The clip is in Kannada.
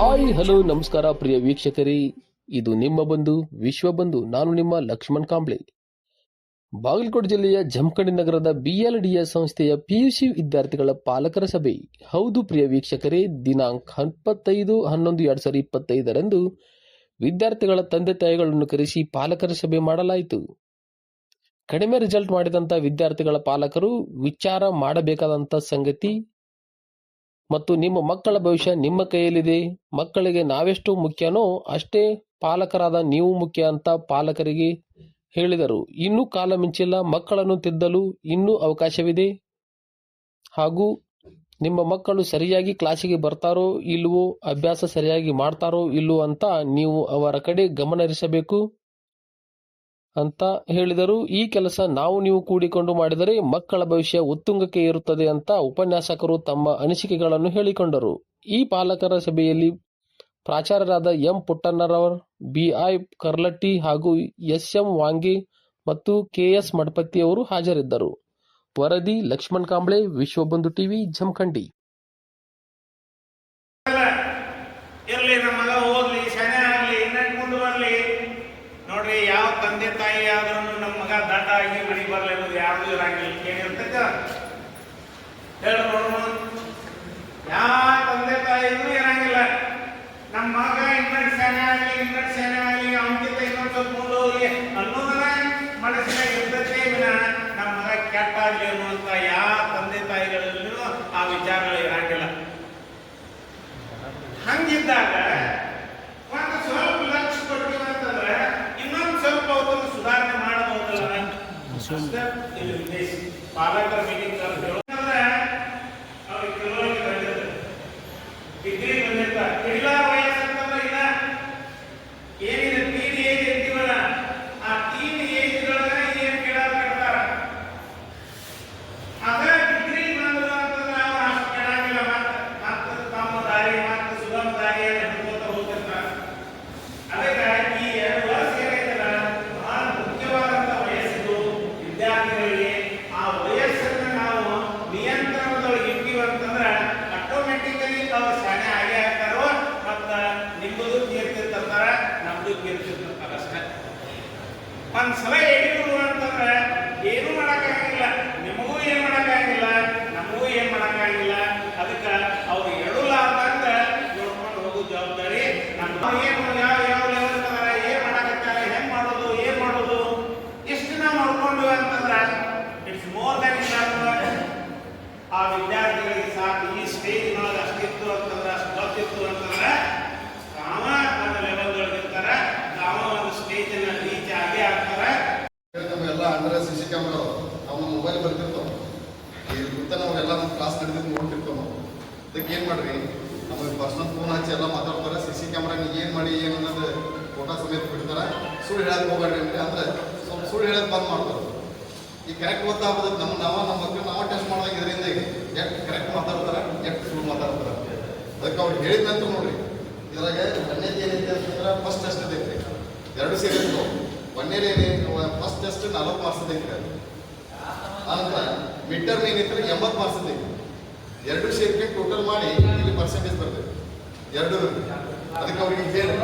ಹಲೋ, ನಮಸ್ಕಾರ, ಪ್ರಿಯ ವೀಕ್ಷಕರೇ. ಇದು ನಿಮ್ಮ ಬಂಧು, ವಿಶ್ವ ಬಂಧು, ನಾನು ನಿಮ್ಮ ಲಕ್ಷ್ಮಣ್ ಕಾಂಬ್ಳೆ. ಬಾಗಲಕೋಟೆ ಜಿಲ್ಲೆಯ ಜಮಖಂಡಿ ನಗರದ ಬಿಎಲ್ಡಿಎ ಸಂಸ್ಥೆಯ ಪಿಯುಸಿ ವಿದ್ಯಾರ್ಥಿಗಳ ಪಾಲಕರ ಸಭೆ. ಹೌದು, ಪ್ರಿಯ ವೀಕ್ಷಕರೇ, ದಿನಾಂಕ ಇಪ್ಪತ್ತೈದು, ಹನ್ನೊಂದು, ಎರಡ್ ಸಾವಿರದ ಇಪ್ಪತ್ತೈದರಂದು ವಿದ್ಯಾರ್ಥಿಗಳ ತಂದೆ ತಾಯಿಗಳನ್ನು ಕರೆಸಿ ಪಾಲಕರ ಸಭೆ ಮಾಡಲಾಯಿತು. ಕಡಿಮೆ ರಿಸಲ್ಟ್ ಮಾಡಿದಂತ ವಿದ್ಯಾರ್ಥಿಗಳ ಪಾಲಕರು ವಿಚಾರ ಮಾಡಬೇಕಾದಂತ ಸಂಗತಿ ಮತ್ತು ನಿಮ್ಮ ಮಕ್ಕಳ ಭವಿಷ್ಯ ನಿಮ್ಮ ಕೈಯಲ್ಲಿದೆ. ಮಕ್ಕಳಿಗೆ ನಾವೆಷ್ಟು ಮುಖ್ಯನೋ ಅಷ್ಟೇ ಪಾಲಕರಾದ ನೀವು ಮುಖ್ಯ ಅಂತ ಪಾಲಕರಿಗೆ ಹೇಳಿದರು. ಇನ್ನೂ ಕಾಲ ಮಿಂಚಿಲ್ಲ, ಮಕ್ಕಳನ್ನು ತಿದ್ದಲು ಇನ್ನೂ ಅವಕಾಶವಿದೆ. ಹಾಗೂ ನಿಮ್ಮ ಮಕ್ಕಳು ಸರಿಯಾಗಿ ಕ್ಲಾಸಿಗೆ ಬರ್ತಾರೋ ಇಲ್ಲವೋ ಅಭ್ಯಾಸ ಸರಿಯಾಗಿ ಮಾಡ್ತಾರೋ ಇಲ್ಲವೋ ಅಂತ ನೀವು ಅವರ ಕಡೆ ಗಮನ ಹರಿಸಬೇಕು ಅಂತ ಹೇಳಿದರು. ಈ ಕೆಲಸ ನಾವು ನೀವು ಕೂಡಿಕೊಂಡು ಮಾಡಿದರೆ ಮಕ್ಕಳ ಭವಿಷ್ಯ ಉತ್ತುಂಗಕ್ಕೆ ಇರುತ್ತದೆ ಅಂತ ಉಪನ್ಯಾಸಕರು ತಮ್ಮ ಅನಿಸಿಕೆಗಳನ್ನು ಹೇಳಿಕೊಂಡರು. ಈ ಪಾಲಕರ ಸಭೆಯಲ್ಲಿ ಪ್ರಾಚಾರ್ಯರಾದ ಎಂ ಪುಟ್ಟಣ್ಣರವರ್ ಬಿಐ ಕರ್ಲಟ್ಟಿ ಹಾಗೂ ಎಸ್ ಎಂ ವಾಂಗಿ ಮತ್ತು ಕೆಎಸ್ ಅವರು ಹಾಜರಿದ್ದರು. ವರದಿ ಲಕ್ಷ್ಮಣ್ ಕಾಂಬ್ಳೆ, ವಿಶ್ವಬಂಧು ಟಿವಿ, ಜಮಖಂಡಿ ಇರ್ಲಿ ನಮ್ಮ ಮಗ ಓದ್ಲಿ ಶನಿ ಆಗ್ಲಿ ಇನ್ನೇನು ಮುಂದೆ ಬರ್ಲಿ ನೋಡ್ರಿ ಯಾವ ತಂದೆ ತಾಯಿ ಆದ್ರೂ ನಮ್ಮ ಮಗ ದಡ್ಡ ಆಗಿ ಮನೆಗೆ ಬರಲಿ ಅನ್ನೋದು ಯಾರು ಇರಂಗಿಲ್ಲ. ಏನಿರ್ತೈತ ಹೇಳ ನೋಡೋಣ ಯಾವ ತಂದೆ ತಾಯಿಗೂ ಇರಂಗಿಲ್ಲ. ನಮ್ಮ ಮಗ ಇನ್ನೊಂದು ಸೇನೆ ಆಗಲಿ ಇನ್ನೊಂದು ಸೇನೆ ಆಗಲಿ ಅವನಿಗಿಂತ ಇನ್ನೊಂದು ಸ್ವಲ್ಪ ಮುಂದೆ ಹೋಗ್ಲಿ ಅನ್ನೋದನ್ನ ಮನಸ್ಸಿನಾಗ ಇರ್ತೈತೆ ವಿನ. ನಮ್ಮ ಮಗ ಕೆಟ್ಟ ಆಗ್ಲಿ ಅನ್ನುವಂತ ಯಾವ ತಂದೆ ತಾಯಿಗಳಲ್ಲೂ ಆ ವಿಚಾರಗಳು ಇರಂಗಿಲ್ಲ. ಹಂಗಿದ್ದಾಗ स्टेप इन दिस पालन करने की तरफ़ है। और डिग्री ಒಂದ್ಸಲ ಹೇಳಿದ್ರು ಅಂತಂದ್ರೆ ಏನೂ ಮಾಡೋಕ್ಕಾಗಿಲ್ಲ ನಿಮಗೂ ಏನು ಮಾಡೋಕ್ಕಾಗಿಲ್ಲ ನಮಗೂ ಏನು ಮಾಡೋಕ್ಕಾಗಿಲ್ಲ ಅದಕ್ಕೆ ಅವ್ರು ಎಡಲಾರ್ದಂಗ ನೋಡ್ಕೊಂಡು ಹೋಗೋ ಜವಾಬ್ದಾರಿ ನಮ್ಮ ಏನು ಯಾವ ಯಾವ ಲೆವೆಲ್ ಏನು ಮಾಡಕತ್ತಾರ ಹೆಂಗೆ ಮಾಡೋದು? ಏನು ಮಾಡೋದು? ಎಷ್ಟು ನಾವು ಮಾಡ್ಕೊಂಡ್ವಿ ಅಂತಂದ್ರೆ ಇಟ್ಸ್ ಮೋರ್ ದನ್ ಆ ವಿದ್ಯಾರ್ಥಿಗಳಿಗೆ ಸಾಕು. ಈ ಸ್ಟೇಜ್ ಒಳಗೆ ಅಷ್ಟಿತ್ತು ಅಂತಂದ್ರೆ, ಅಷ್ಟು ಗೊತ್ತಿತ್ತು ಅಂತಂದ್ರೆ ಕಾಮ ಒಂದು ಲೆವೆಲ್ ಒಳಗಿರ್ತಾರೆ ಕಾಮ ಒಂದು ಸ್ಟೇಜ್ ನಮಗೆಲ್ಲ ಅಂದ್ರೆ ಸಿ ಸಿ ಕ್ಯಾಮ್ರಾ ಅವನ ಮೊಬೈಲ್ ಬರ್ತಿರ್ತಾವ. ಈ ನಾವು ಎಲ್ಲ ನಮ್ಮ ಕ್ಲಾಸ್ ನಡೆದಿದ್ದು ನೋಡ್ತಿರ್ತಾವ ನಾವು. ಅದಕ್ಕೆ ಏನು ಮಾಡ್ರಿ? ನಮಗೆ ಪರ್ಸನಲ್ ಫೋನ್ ಹಚ್ಚಿ ಎಲ್ಲ ಮಾತಾಡ್ತಾರೆ. ಸಿ ಸಿ ಕ್ಯಾಮ್ರಾ ಏನು ಮಾಡಿ, ಏನು ಅನ್ನೋದು ಫೋಟೋ ಸಮೇತ ಬಿಡ್ತಾರೆ. ಸುಳ್ಳು ಹೇಳಕ್ ಹೋಗ್ಬೇಡ್ರಿ ಅಂದ್ರೆ ಸ್ವಲ್ಪ ಸುಳ್ಳು ಹೇಳಕ್ ಬಂದ್ ಮಾಡ್ತಾರೆ. ಈ ಕರೆಕ್ಟ್ ಗೊತ್ತಾಗ್ಬೋದು ನಮ್ಮ ನಾವ ನಮ್ಮ ಮಕ್ಕಳು ನಾವು ಟೆಸ್ಟ್ ಮಾಡಿದಾಗ ಇದರಿಂದ ಎಷ್ಟು ಕರೆಕ್ಟ್ ಮಾತಾಡ್ತಾರೆ, ಎಷ್ಟು ಸುಳ್ಳು ಮಾತಾಡ್ತಾರೆ ಅದಕ್ಕೆ ಅವ್ರು ಹೇಳಿದ ನಂತರ ನೋಡ್ರಿ. ಇದ್ರಾಗ ಏನಿದೆ ಏನೈತೆ ಅಂತಂದ್ರೆ ಫಸ್ಟ್ ಟೆಸ್ಟ್ ಇದೆ ಎರಡು ಸೇರಿರ್ತಾವ ಒಂದೇದು ಏನೇ ಫಸ್ಟ್ ಟೆಸ್ಟ್ ನಲ್ವತ್ತು ಮಾರ್ಕ್ಸ್ ಐತೆ ಆನಂತರ ಮಿಡ್ ಟರ್ಮ್ ಏನಿದ್ರೆ ಎಂಬತ್ತು ಮಾರ್ಕ್ಸ್ ಐತೆ ಎರಡು ಸೇರ್ಕೆ ಟೋಟಲ್ ಮಾಡಿ ಇಲ್ಲಿ ಪರ್ಸೆಂಟೇಜ್ ಬರ್ತದೆ. ಎರಡು. ಅದಕ್ಕೆ ಅವ್ರಿಗೆ ಹೇಳಿ.